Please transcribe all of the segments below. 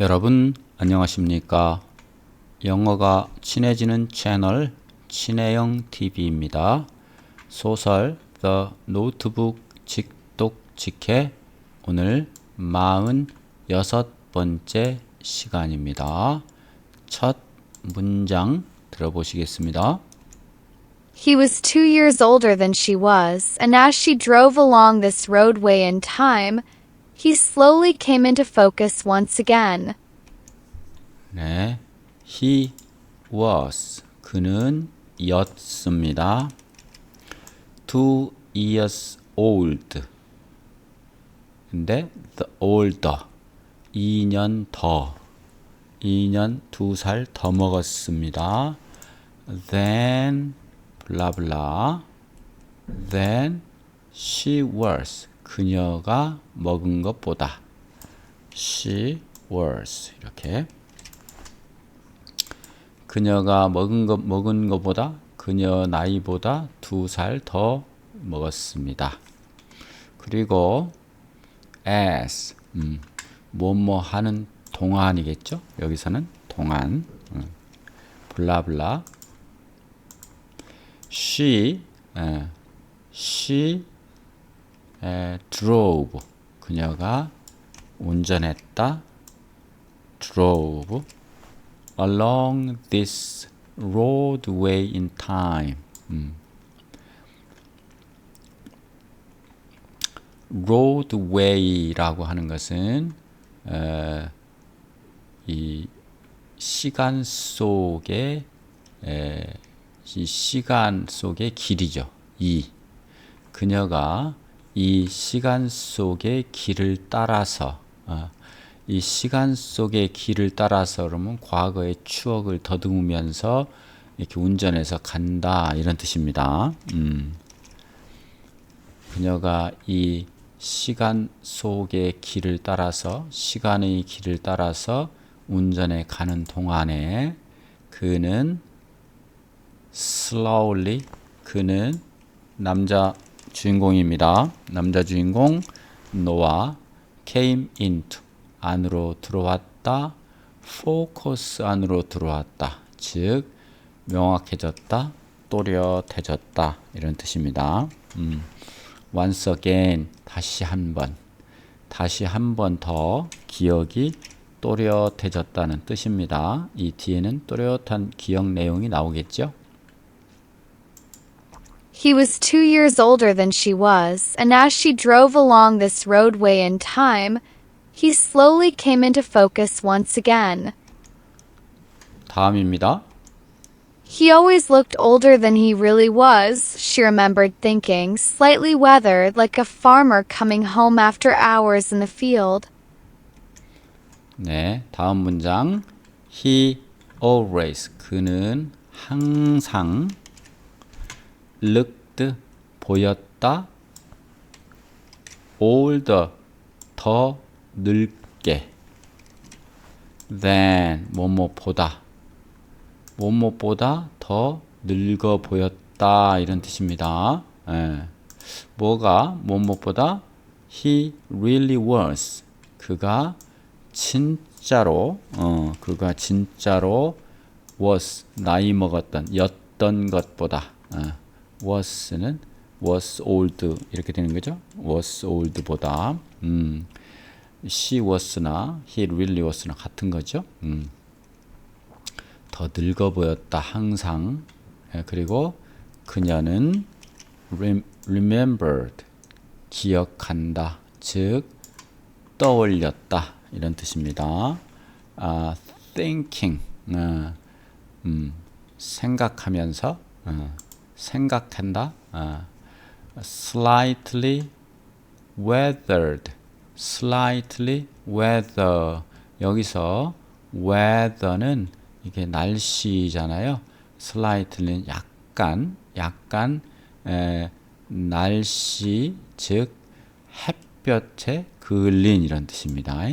여러분 안녕하십니까? 영어가 친해지는 채널 친해영 TV입니다. 소설 The Notebook 직독직해 오늘 46번째 시간입니다. 첫 문장 들어보시겠습니다. He was two years older than she was, and as she drove along this roadway in time, he slowly came into focus once again. 네. He was 그는 였습니다. Two years old. 근데 the older 2년 더 2년 2살 더 먹었습니다. Then 블라블라 Then she was 그녀가 먹은 것보다 she was 이렇게 그녀가 먹은 것 먹은 것보다 그녀 나이보다 두 살 더 먹었습니다. 그리고 as 음, 뭐뭐 하는 동안이겠죠? 여기서는 동안 음, 블라블라 she 에, she 에, drove 그녀가 운전했다 drove along this roadway in time. 음. roadway라고 하는 것은 어, 이 시간 속의 에, 이 시간 속의 길이죠. 이 그녀가 이 시간 속의 길을 따라서 어, 이 시간 속의 길을 따라서 그러면 과거의 추억을 더듬으면서 이렇게 운전해서 간다 이런 뜻입니다. 음. 그녀가 이 시간 속의 길을 따라서 시간의 길을 따라서 운전해 가는 동안에 그는 slowly 그는 남자 주인공입니다. 남자 주인공 노아 came into 안으로 들어왔다. focus 안으로 들어왔다. 즉 명확해졌다. 또렷해졌다. 이런 뜻입니다. 음. once again 다시 한 번. 다시 한 번 더 기억이 또렷해졌다는 뜻입니다. 이 뒤에는 또렷한 기억 내용이 나오겠죠? He was two years older than she was, and as she drove along this roadway in time, he slowly came into focus once again. 다음입니다. He always looked older than he really was, she remembered thinking, slightly weathered like a farmer coming home after hours in the field. 네, 다음 문장. He always 그는 항상 looked 보였다. Older 더 늙게. Than 뭐뭐보다. 뭐뭐보다 더 늙어 보였다. 이런 뜻입니다. 예. 뭐가 뭐뭐보다? He really was. 그가 진짜로 어 그가 진짜로 was 나이 먹었던 였던 것보다. 어, was는 was old 이렇게 되는 거죠. was old보다 음, she was나 he really was나 같은 거죠. 음, 더 늙어 보였다 항상 예, 그리고 그녀는 rem- remembered 기억한다 즉 떠올렸다 이런 뜻입니다. 아, thinking 어, 음, 생각하면서 어, 생각한다. 어, slightly weathered, slightly weather 여기서 weather는 이게 날씨잖아요. slightly는 약간, 약간 에, 날씨 즉 햇볕에 그을린 이런 뜻입니다.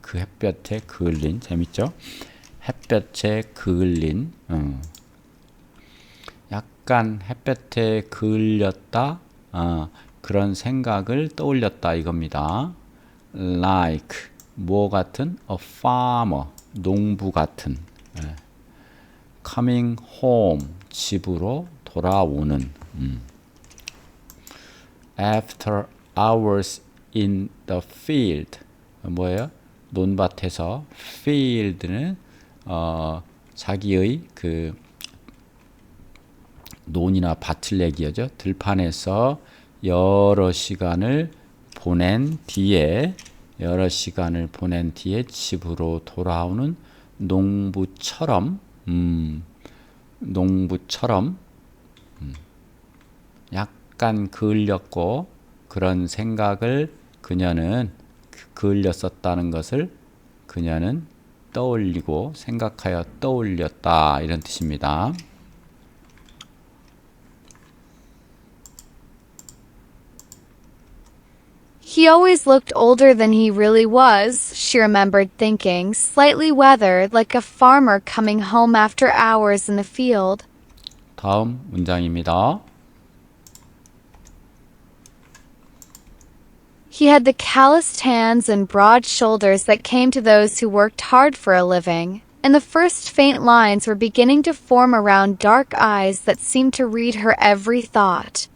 그 햇볕에 그을린 재밌죠? 햇볕에 그을린 어. 약간 햇볕에 그을렸다 어, 그런 생각을 떠올렸다 이겁니다. like 뭐 같은? A farmer, 농부 같은. 예. Coming home, 집으로 돌아오는. 음. After hours in the field, 뭐예요? 논밭에서 field는 어, 자기의 그 논이나 밭을 얘기하죠. 들판에서 여러 시간을 보낸 뒤에 여러 시간을 보낸 뒤에 집으로 돌아오는 농부처럼 음, 농부처럼 음, 약간 그을렸고 그런 생각을 그녀는 그- 그을렸었다는 것을 그녀는 떠올리고 생각하여 떠올렸다 이런 뜻입니다. He always looked older than he really was, she remembered thinking, slightly weathered like a farmer coming home after hours in the field. 다음 문장입니다. He had the calloused hands and broad shoulders that came to those who worked hard for a living, and the first faint lines were beginning to form around dark eyes that seemed to read her every thought.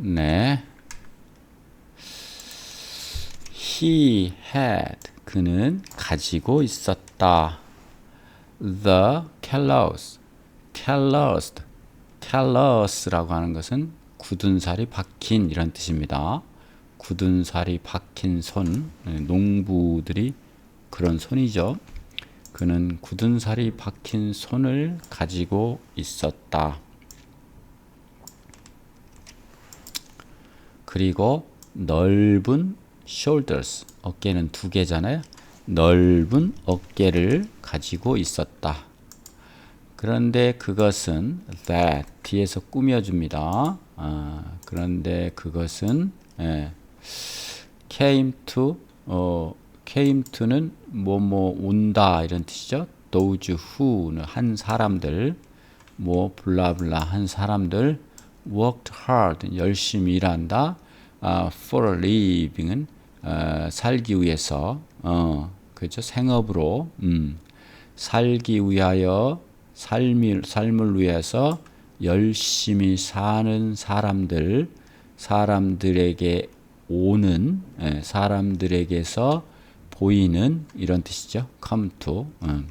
네. He had 그는 가지고 있었다. The callous, calloused, callous라고 하는 것은 굳은 살이 박힌 이런 뜻입니다. 굳은 살이 박힌 손, 네, 농부들이 그런 손이죠. 그는 굳은 살이 박힌 손을 가지고 있었다. 그리고 넓은 shoulders 어깨는 두 개잖아요. 넓은 어깨를 가지고 있었다. 그런데 그것은 that 뒤에서 꾸며줍니다. 아, 그런데 그것은 예, came to 어, came to는 뭐뭐 온다 이런 뜻이죠. those who는 한 사람들 뭐 블라블라 한 사람들 worked hard 열심히 일한다. 아, for a living은 어, 살기 위해서 어, 그죠 생업으로 음, 살기 위하여 삶을 삶을 위해서 열심히 사는 사람들 사람들에게 오는 예, 사람들에게서 보이는 이런 뜻이죠. come to 음.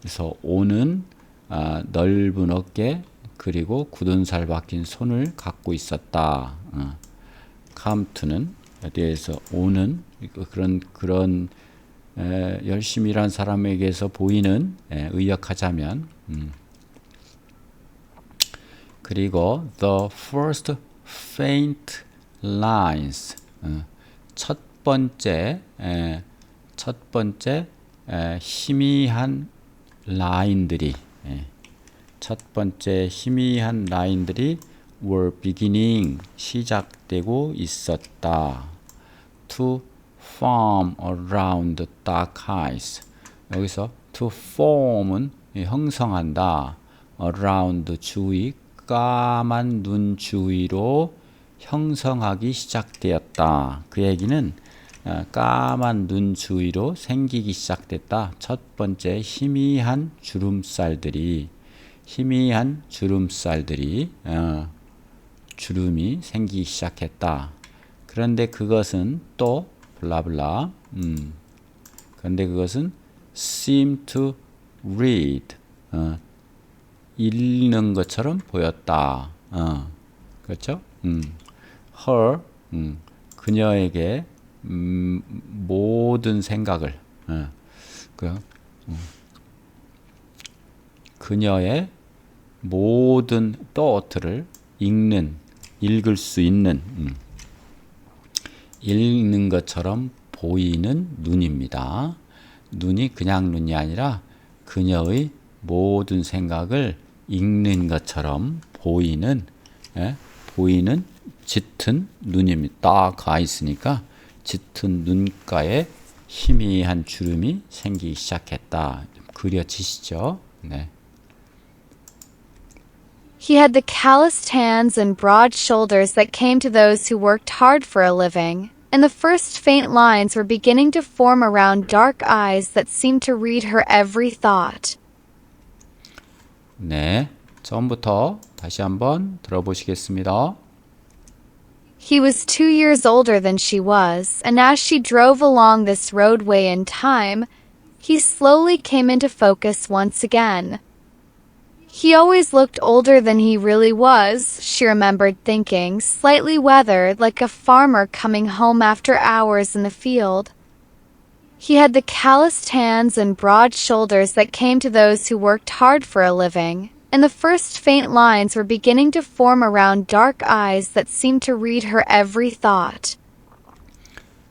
그래서 오는 아, 넓은 어깨 그리고 굳은 살 박힌 손을 갖고 있었다. 어. come to는 어디에서 오는 그런 그런 에, 열심히 일한 사람에게서 보이는 에, 의역하자면 음. 그리고 the first faint lines 어, 첫 번째 에, 첫 번째 에, 희미한 라인들이 예, 첫 번째 희미한 라인들이 were beginning 시작되고 있었다. To form around dark eyes. 여기서 to form은 형성한다. around 주위 까만 눈 주위로 형성하기 시작되었다. 그 얘기는 어, 까만 눈 주위로 생기기 시작됐다. 첫 번째 희미한 주름살들이 희미한 주름살들이 어, 주름이 생기기 시작했다. 그런데 그것은 또 블라블라. 음. 그런데 그것은 seem to read. 어, 읽는 것처럼 보였다. 어. 그렇죠? 음. her 음. 그녀에게 음, 모든 생각을 어. 그, 음. 그녀의 모든 thought를 읽는 읽을 수 있는 음. 읽는 것처럼 보이는 눈입니다. 눈이 그냥 눈이 아니라 그녀의 모든 생각을 읽는 것처럼 보이는 예? 보이는 짙은 눈입니다. 딱가 있으니까 짙은 눈가에 희미한 주름이 생기기 시작했다. 좀 그려지시죠? 네. He had the calloused hands and broad shoulders that came to those who worked hard for a living, and the first faint lines were beginning to form around dark eyes that seemed to read her every thought. 네. 처음부터 다시 한번 들어보시겠습니다. He was two years older than she was, and as she drove along this roadway in time, he slowly came into focus once again. He always looked older than he really was, she remembered thinking, slightly weathered like a farmer coming home after hours in the field. He had the calloused hands and broad shoulders that came to those who worked hard for a living, and the first faint lines were beginning to form around dark eyes that seemed to read her every thought.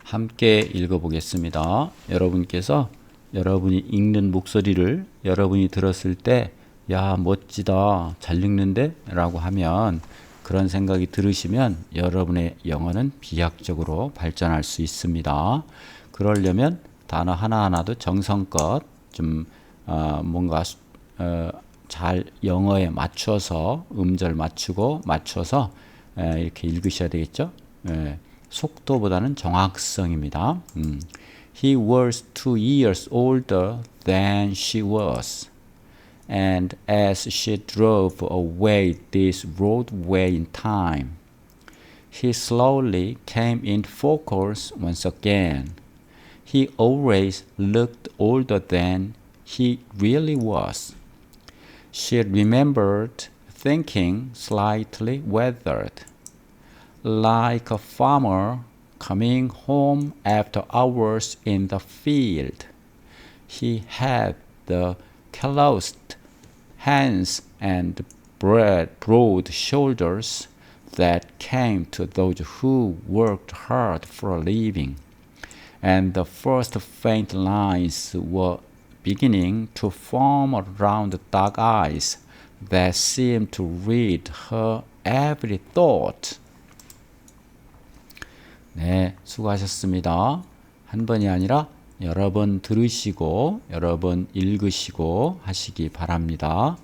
함께 읽어보겠습니다. 여러분께서 여러분이 읽는 목소리를 여러분이 들었을 때, 야, 멋지다, 잘 읽는데? 라고 하면 그런 생각이 들으시면 여러분의 영어는 비약적으로 발전할 수 있습니다. 그러려면 단어 하나하나도 정성껏 좀, 어, 뭔가, 수- 어, 잘 영어에 맞춰서 음절 맞추고 맞춰서 에, 이렇게 읽으셔야 되겠죠. 예, 속도보다는 정확성입니다. 음. He was two years older than she was, and as she drove away this roadway in time, he slowly came into focus once again. He always looked older than he really was. She remembered thinking slightly weathered, like a farmer coming home after hours in the field. He had the calloused hands and broad, broad shoulders that came to those who worked hard for a living and the first faint lines were beginning to form around the dark eyes that seemed to read her every thought. 네, 수고하셨습니다. 한 번이 아니라 여러 번 들으시고 여러 번 읽으시고 하시기 바랍니다.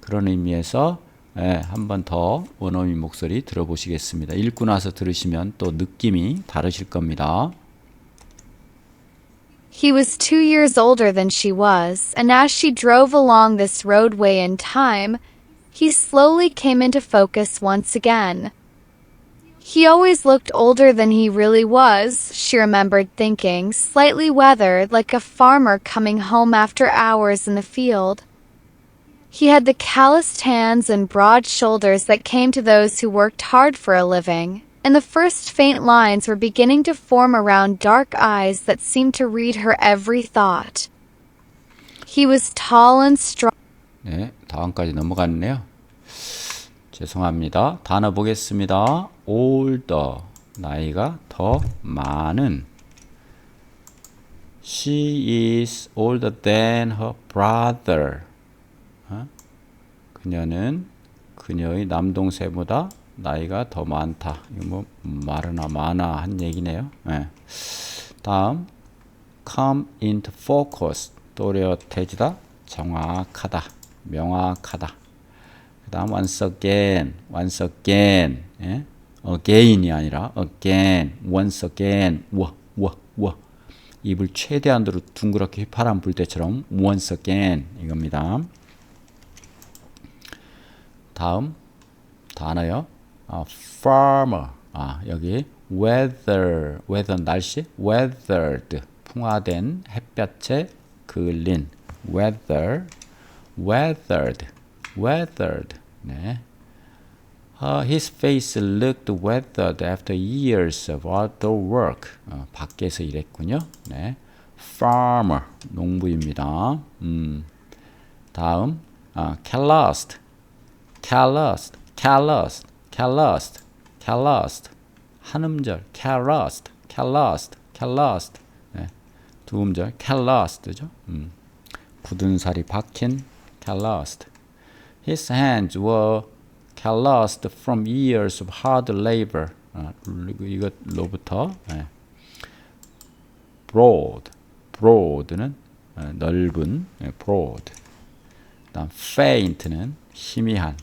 그런 의미에서 예, 한번 더 원어민 목소리 들어보시겠습니다. 읽고 나서 들으시면 또 느낌이 다르실 겁니다. He was two years older than she was, and as she drove along this roadway in time, he slowly came into focus once again. He always looked older than he really was, she remembered thinking, slightly weathered like a farmer coming home after hours in the field. He had the calloused hands and broad shoulders that came to those who worked hard for a living, and the first faint lines were beginning to form around dark eyes that seemed to read her every thought. He was tall and strong. 네, 다음까지 넘어갔네요. 죄송합니다. 단어 보겠습니다. older, 나이가 더 많은. She is older than her brother. 어? 그녀는 그녀의 남동생보다 나이가 더 많다. 이거 뭐 많으나 많아 한 얘기네요. 예. 다음 come into focus 또렷해지다 정확하다 명확하다 그 다음 once again once again 예? again이 아니라 again once again 와와와 입을 최대한으로 둥그렇게 휘파람 불 때처럼 once again 이겁니다 다음 단어요 아, farmer 아 여기 weather weather 날씨 weathered 풍화된 햇볕에 그을린 weather weathered weathered 네. Uh, his face looked weathered after years of outdoor work. 어, 밖에서 일했군요. 네. farmer 농부입니다. 음. 다음 아, calloused calloused calloused calloused calloused 한 음절 calloused calloused calloused 네. 두 음절 calloused죠. 음. 굳은 살이 박힌 calloused. His hands were calloused from years of hard labor. 아, 그리고 이것로부터 네. broad, broad는 어, 넓은, 네, broad. 그다음 faint는 희미한,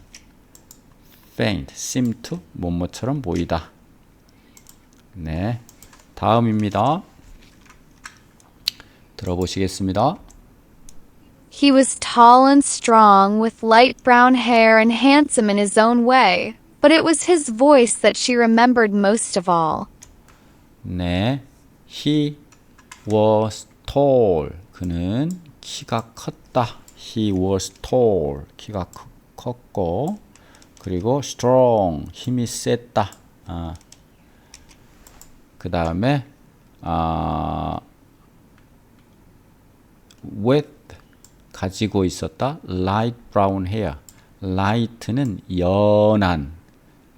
faint, seem to 뭐뭐처럼 보이다. 네, 다음입니다. 들어보시겠습니다. He was tall and strong, with light brown hair and handsome in his own way, but it was his voice that she remembered most of all. 네. He was tall. 그는 키가 컸다. He was tall. 키가 크, 컸고 그리고 strong. 힘이 셌다. 아. 그 다음에 아, with 가지고 있었다. light brown hair. light는 연한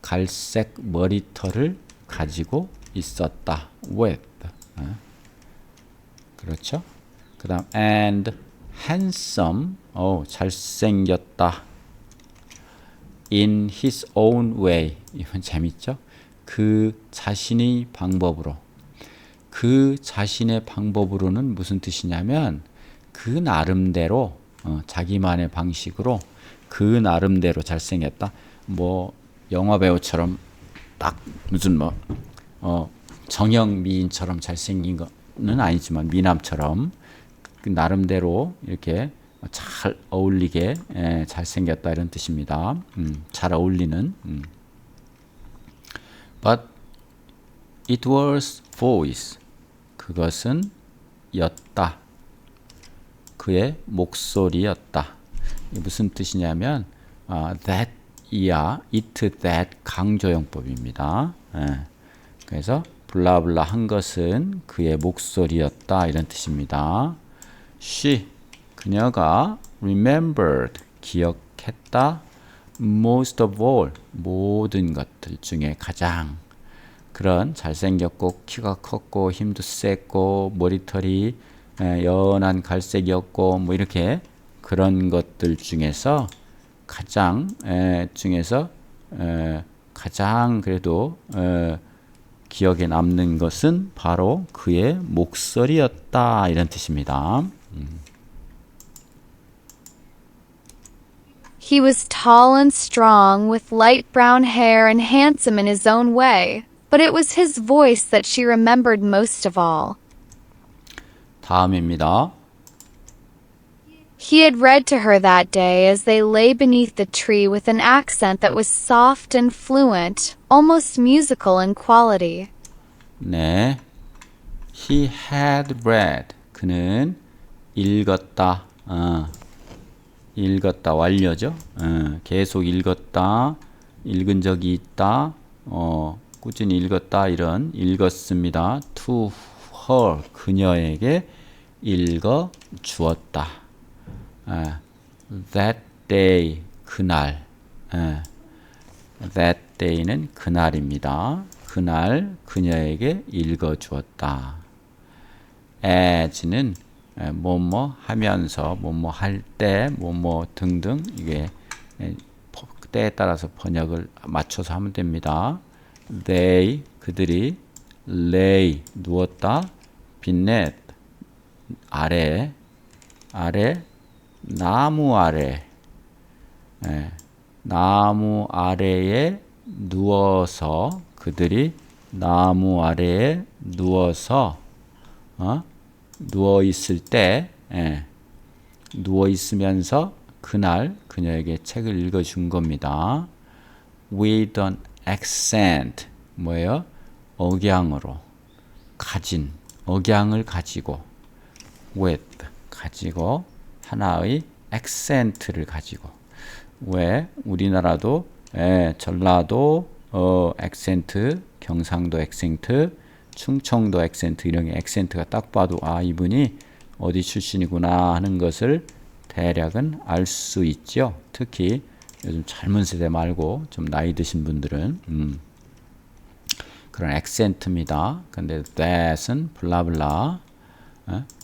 갈색 머리털을 가지고 있었다. with. 어? 그렇죠? 그다음 and handsome. 어, 잘생겼다. in his own way. 이건 재밌죠? 그 자신의 방법으로. 그 자신의 방법으로는 무슨 뜻이냐면 그 나름대로 어, 자기만의 방식으로 그 나름대로 잘생겼다. 뭐 영화 배우처럼 딱 무슨 뭐 어, 정형 미인처럼 잘생긴 거는 아니지만 미남처럼 그 나름대로 이렇게 잘 어울리게 예, 잘생겼다 이런 뜻입니다. 음, 잘 어울리는. 음. But it was voice. 그것은 였다. 그의 목소리였다. 무슨 뜻이냐면 아, that 이야 it that 강조용법입니다. 예. 그래서 블라블라 한 것은 그의 목소리였다 이런 뜻입니다. She 그녀가 remembered 기억했다 most of all 모든 것들 중에 가장 그런 잘생겼고 키가 컸고 힘도 셌고 머리털이 에, 연한 갈색이었고 뭐 이렇게 그런 것들 중에서 가장 에, 중에서 에, 가장 그래도 에, 기억에 남는 것은 바로 그의 목소리였다 이런 뜻입니다. He was tall and strong, with light brown hair and handsome in his own way, but it was his voice that she remembered most of all. 다음입니다. He had read to her that day as they lay beneath the tree with an accent that was soft and fluent, almost musical in quality. 네. He had read. 그는 읽었다. 어. 읽었다. 완료죠. 어. 계속 읽었다. 읽은 적이 있다. 어. 꾸준히 읽었다. 이런 읽었습니다. To her. 그녀에게 읽어 주었다. 어. That day. 그날. 어. That day는 그날입니다. 그날 그녀에게 읽어 주었다. as는 에, 뭐뭐 하면서 뭐뭐 할 때 뭐뭐 등등 이게 때에 따라서 번역을 맞춰서 하면 됩니다. they 그들이 lay 누웠다 빛넷 아래 아래 나무 아래 예, 나무 아래에 누워서 그들이 나무 아래에 누워서 어? 누워 있을 때 예, 누워 있으면서 그날 그녀에게 책을 읽어 준 겁니다. With an accent 뭐예요? 억양으로 가진 억양을 가지고 with 가지고 하나의 액센트를 가지고 왜 우리나라도 예, 전라도 어, 액센트, 경상도 액센트, 충청도 액센트 이런 게 액센트가 딱 봐도 아 이분이 어디 출신이구나 하는 것을 대략은 알 수 있죠. 특히 요즘 젊은 세대 말고 좀 나이 드신 분들은 음, 그런 액센트입니다. 근데 that은 블라블라 어?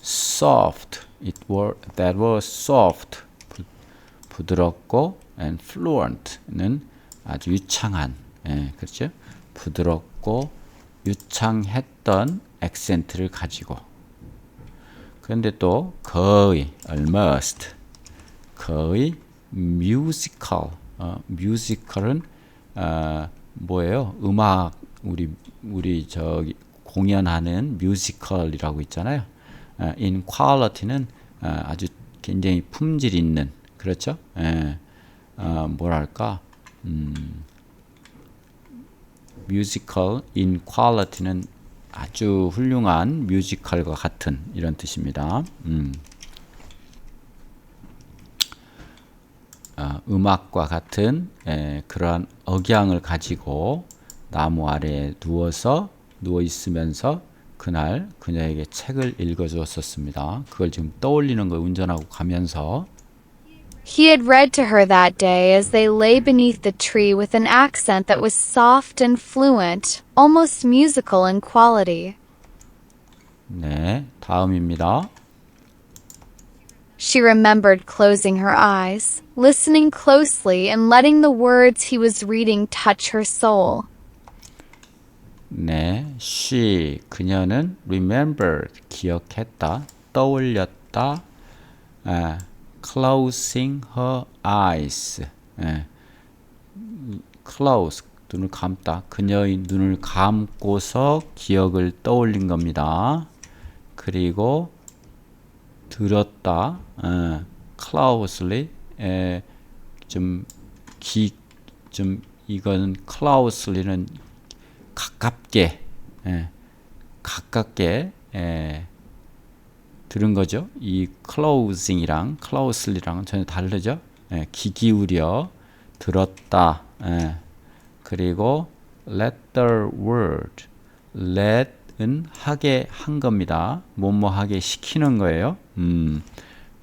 Soft it were that was soft 부, 부드럽고 and fluent는 아주 유창한 예, 그렇죠? 부드럽고 유창했던 액센트를 가지고 그런데 또 거의 almost 거의 뮤지컬 어, 뮤지컬은 어, 뭐예요? 음악 우리 우리 저기 공연하는 뮤지컬이라고 있잖아요. 어, in quality는 어, 아주 굉장히 품질 있는 그렇죠? 예, 어, 뭐랄까 음, 뮤지컬 in quality는 아주 훌륭한 뮤지컬과 같은 이런 뜻입니다. 음. 어, 음악과 같은 에, 그러한 억양을 가지고 나무 아래에 누워서 누워 있으면서 그날 그녀에게 책을 읽어 주었었습니다. 그걸 지금 떠올리는 거 운전하고 가면서 He had read to her that day as they lay beneath the tree with an accent that was soft and fluent, almost musical in quality. 네, 다음입니다. She remembered closing her eyes, listening closely, and letting the words he was reading touch her soul. 네, she 그녀는 remembered 기억했다, 떠올렸다, 아, closing her eyes, 예, close 눈을 감다, 그녀의 눈을 감고서 기억을 떠올린 겁니다. 그리고 들었다, 어, closely, 에, 좀 기, 좀 이거는 closely는 가깝게, 예, 가깝게 예, 들은 거죠. 이 closing이랑 closely랑은 전혀 다르죠. 예, 귀 기울여 들었다. 예, 그리고 let the word, let은 하게 한 겁니다. 뭐뭐 하게 시키는 거예요. 음,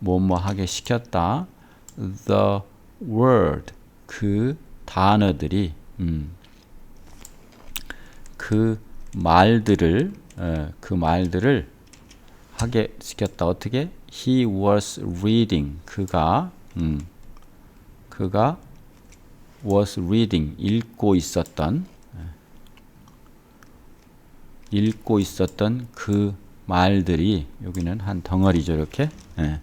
뭐뭐 하게 시켰다. the word, 그 단어들이, 음, 그 말들을 어, 그 말들을 하게 시켰다. 어떻게? He was reading. 그가 음, 그가 was reading 읽고 있었던 예, 읽고 있었던 그 말들이 여기는 한 덩어리죠 이렇게 예.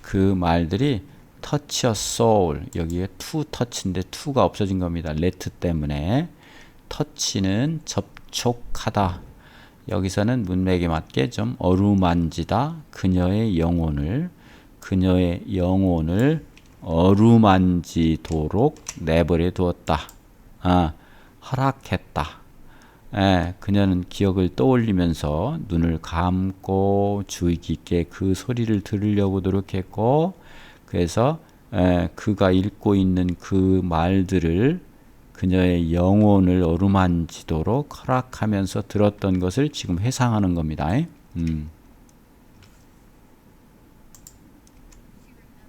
그 말들이 touch your soul 여기에 to touch인데 to가 없어진 겁니다 let 때문에 터치는 접촉하다. 여기서는 문맥에 맞게 좀 어루만지다. 그녀의 영혼을 그녀의 영혼을 어루만지도록 내버려 두었다. 아, 허락했다. 예, 그녀는 기억을 떠올리면서 눈을 감고 주의 깊게 그 소리를 들으려고 노력했고, 그래서 예, 그가 읽고 있는 그 말들을 그녀의 영혼을 어루만지도록 허락하면서 들었던 것을 지금 회상하는 겁니다. 음.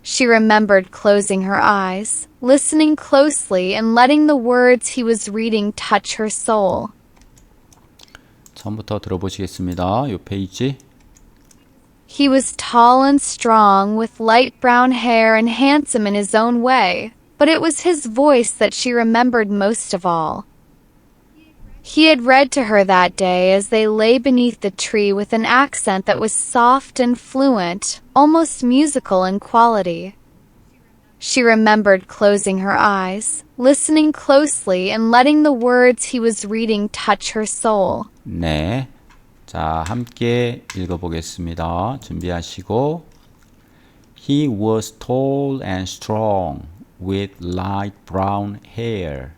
She remembered closing her eyes, listening closely, and letting the words he was reading touch her soul. 처음부터 들어보시겠습니다. 요 페이지. He was tall and strong, with light brown hair and handsome in his own way, but it was his voice that she remembered most of all. He had read to her that day as they lay beneath the tree with an accent that was soft and fluent, almost musical in quality. She remembered closing her eyes, listening closely, and letting the words he was reading touch her soul. 네. 자, 함께 읽어보겠습니다. 준비하시고. He was tall and strong, with light brown hair,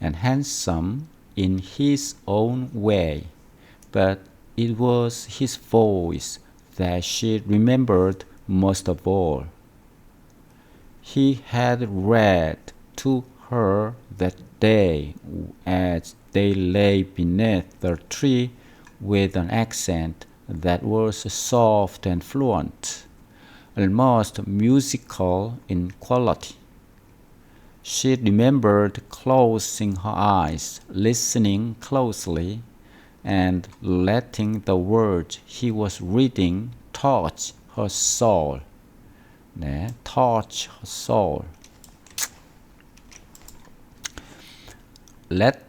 and handsome in his own way. But it was his voice that she remembered most of all. He had read to her that day as they lay beneath the tree with an accent that was soft and fluent, almost musical in quality. She remembered closing her eyes, listening closely, and letting the words he was reading touch her soul. 네, touch her soul. let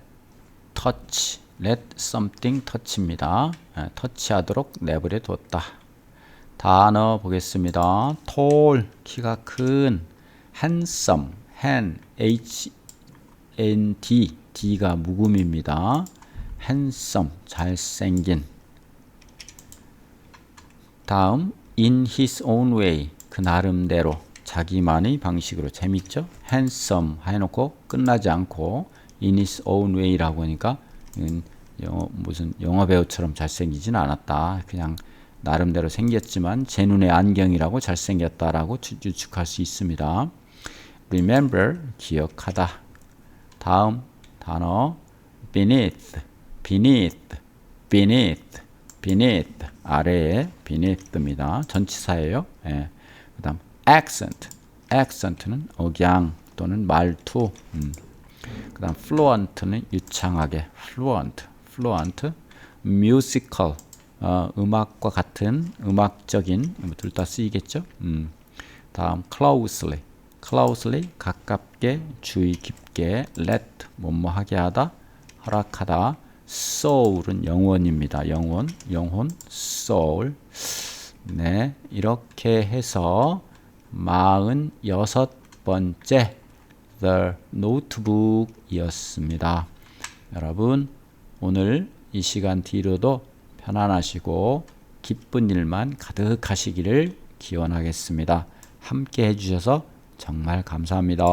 touch, let something touch입니다. 예, 터치하도록 내버려 뒀다. 단어 보겠습니다. tall, 키가 큰, handsome, hand, h n d, d가 묵음입니다. handsome 잘생긴 다음 in his own way 그 나름대로 자기만의 방식으로 재밌죠? handsome 해놓고 끝나지 않고 in his own way라고 하니까 영어, 무슨 영어 배우처럼 잘생기진 않았다. 그냥 나름대로 생겼지만 제 눈의 안경이라고 잘생겼다라고 추- 추측할 수 있습니다. Remember 기억하다. 다음 단어 beneath beneath beneath beneath 아래에 beneath입니다. 전치사예요. 예. 그다음 accent accent는 억양 또는 말투. 음. 그다음 fluent는 유창하게 fluent fluent musical 어, 음악과 같은 음악적인 둘 다 쓰이겠죠. 음. 다음 closely closely 가깝게 주의 깊게 let 뭐뭐하게 하다 허락하다 soul은 영혼입니다. 영혼 영혼 soul 네 이렇게 해서 46번째 The Notebook 이었습니다. 여러분 오늘 이 시간 뒤로도 편안하시고 기쁜 일만 가득하시기를 기원하겠습니다. 함께 해주셔서 정말 감사합니다.